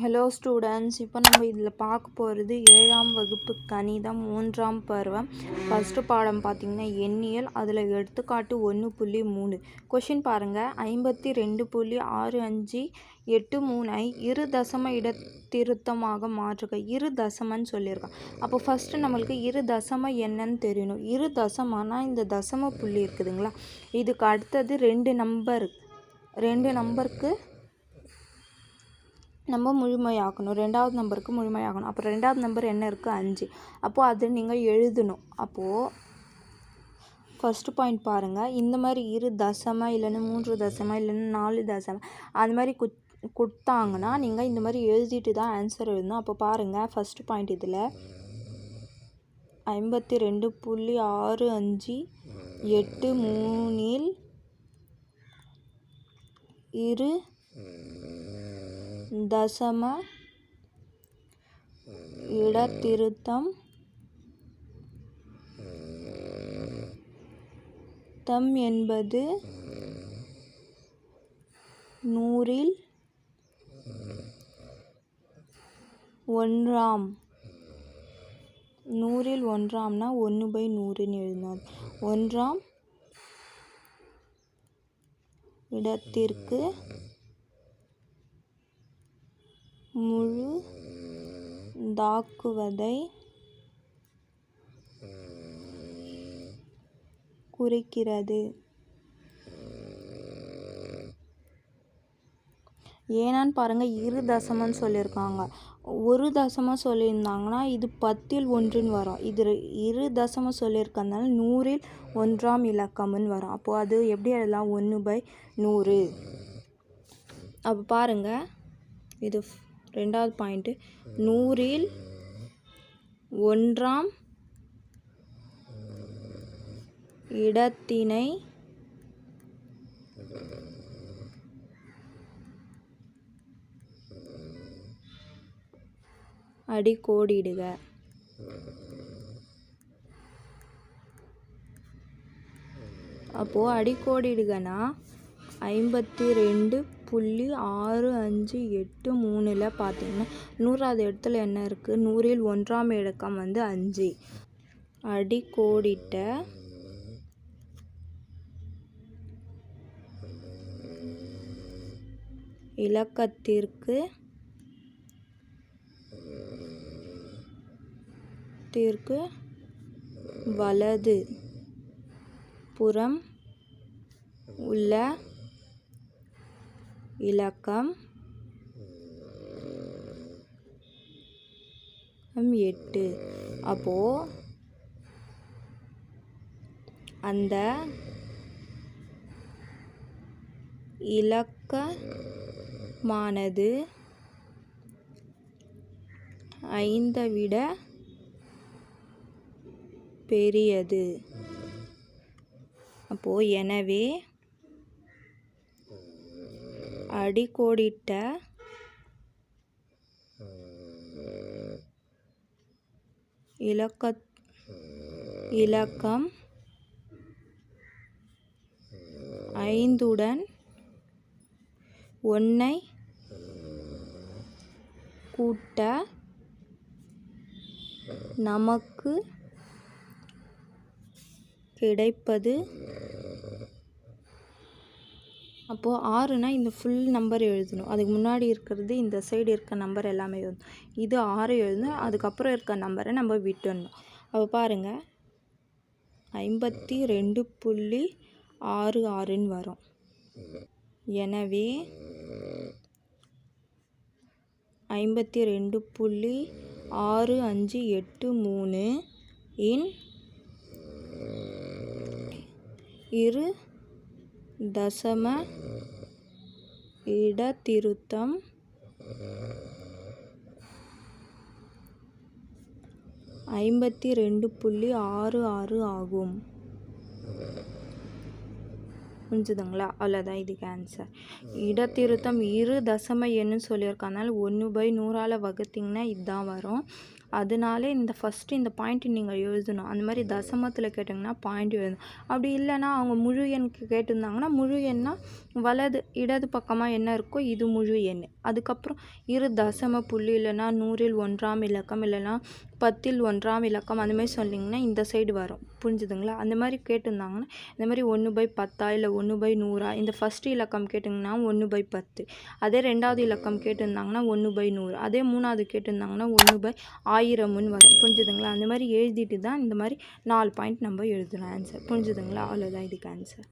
Hello students இப்போ நம்ம இதில் பார்க்க போகிறது ஏழாம் வகுப்பு கணிதம் மூன்றாம் பருவம். ஃபஸ்ட்டு பாடம் பார்த்திங்கன்னா எண்ணியல் அதில் எடுத்துக்காட்டு ஒன்று புள்ளி மூணு. கொஷின் பாருங்கள் ஐம்பத்தி ரெண்டு புள்ளி ஆறு அஞ்சு எட்டு மூணை இரு தசம இடத்திருத்தமாக மாற்றுக. இரு தசமன்னு சொல்லியிருக்கான் அப்போ ஃபஸ்ட்டு நம்மளுக்கு இரு தசம என்னன்னு தெரியணும். இரு தசமனா இந்த தசம புள்ளி இருக்குதுங்களா? இதுக்கு அடுத்தது ரெண்டு நம்பர் ரெண்டு நம்பருக்கு நம்ம முழுமையாக்கணும். ரெண்டாவது நம்பருக்கு முழுமையாக்கணும் அப்போ ரெண்டாவது நம்பர் என்ன இருக்குது அஞ்சு. அப்போது அது நீங்கள் எழுதணும். அப்போது ஃபஸ்ட்டு பாயிண்ட் பாருங்கள் இந்த மாதிரி இரு தசம இல்லைன்னா மூன்று தசம இல்லைன்னா நாலு தசம அது மாதிரி குத் கொடுத்தாங்கன்னா நீங்கள் இந்த மாதிரி எழுதிட்டு தான் ஆன்சர் எழுதணும். அப்போ பாருங்கள் ஃபஸ்ட்டு பாயிண்ட் இதில் ஐம்பத்தி ரெண்டு புள்ளி ஆறு அஞ்சு எட்டு மூணில் இரு தசம இடத்திருத்தம் தம் என்பது நூறில் ஒன்றாம். நூறில் ஒன்றாம்னா ஒன்று பை நூறுன்னு எழுதினார். ஒன்றாம் இடத்திற்கு முழு தாக்குவதை குறிக்கிறது. ஏன்னான்னு பாருங்கள் இரு தசமம்னு சொல்லியிருக்காங்க. ஒரு தசமாக சொல்லியிருந்தாங்கன்னா இது பத்தில் ஒன்றுன்னு வரும். இது இரு தசமம் சொல்லியிருக்கறதுனால நூறில் ஒன்றாம் இலக்கம்னு வரும். அப்போது அது எப்படி எழுதலாம்? ஒன்று பை நூறு. அப்போ பாருங்கள் இது ரெண்டாவது பாயிண்ட்டு. நூறில் ஒன்றாம் இடத்தினை அடிக்கோடிடுக. அப்போது அடிக்கோடிடுகனா? ஐம்பத்தி ரெண்டு புள்ளி ஆறு அஞ்சு எட்டு மூணில் பார்த்தீங்கன்னா நூறாவது இடத்துல என்ன இருக்குது நூறில் ஒன்றாம் இலக்கம் வந்து அஞ்சு. அடிக்கோடிட்ட இலக்கத்திற்கு திற்கு வலது புறம் உள்ள இலக்கம் எட்டு. அப்போது அந்த இலக்கமானது ஐந்தை விட பெரியது. அப்போது எனவே அடிக்கோடிட்ட இலக்க இலக்கம். ஐந்துடன் ஒன்றை கூட்ட நமக்கு கிடைப்பது அப்போது ஆறுனால் இந்த ஃபுல் நம்பர் எழுதணும். அதுக்கு முன்னாடி இருக்கிறது இந்த சைடு இருக்க நம்பர் எல்லாமே எழுதணும். இது ஆறு எழுதணும் அதுக்கப்புறம் இருக்க நம்பரை நம்ம விட்டுடணும். அப்போ பாருங்கள் ஐம்பத்தி ரெண்டு புள்ளி ஆறு ஆறுன்னு வரும். எனவே ஐம்பத்தி ரெண்டு புள்ளி ஆறு அஞ்சு எட்டு மூணு இன் இரு தசம இடத்திருத்தம். ஐம்பத்தி ரெண்டு புள்ளி ஆறு ஆறு ஆகும். புரிஞ்சுதுங்களா? அவ்வளோதான் இதுக்கு ஆன்சர் இடத்திருத்தம் இரு தசம எண்ணு சொல்லியிருக்கனால ஒன்று பை நூறால் வகுத்திங்கன்னா இதுதான் வரும். அதனாலே இந்த ஃபஸ்ட்டு இந்த பாயிண்ட் நீங்கள் எழுதணும். அந்த மாதிரி தசமத்தில் கேட்டிங்கன்னா பாயிண்ட் எழுதணும். அப்படி இல்லைன்னா அவங்க முழு எண்ணுக்கு கேட்டிருந்தாங்கன்னா முழு எண்ணா வலது இடது பக்கமாக என்ன இருக்கோ இது முழு எண். அதுக்கப்புறம் இரு தசம புள்ளி இல்லைன்னா நூறில் ஒன்றாம் இலக்கம் இல்லைன்னா பத்தில் ஒன்றாம் இலக்கம் அந்த மாதிரி சொன்னீங்கன்னா இந்த சைடு வரும். புரிஞ்சுதுங்களா? அந்த மாதிரி கேட்டிருந்தாங்கன்னா இந்த மாதிரி ஒன்று பை பத்தா இல்லை ஒன்று பை நூறா இந்த ஃபஸ்ட்டு இலக்கம் கேட்டிங்கன்னா ஒன்று பை பத்து. அதே ரெண்டாவது இலக்கம் கேட்டிருந்தாங்கன்னா ஒன்று பை நூறு. அதே மூணாவது கேட்டிருந்தாங்கன்னா ஒன்று பை ஆயிரம்னு வரும். புரிஞ்சுதுங்களா? அந்த மாதிரி எழுதிட்டு தான் இந்த மாதிரி நாலு பாயிண்ட் நம்ம எழுதணும் ஆன்சர் புரிஞ்சுதுங்களா? அவ்வளோதான் இதுக்கு ஆன்சர்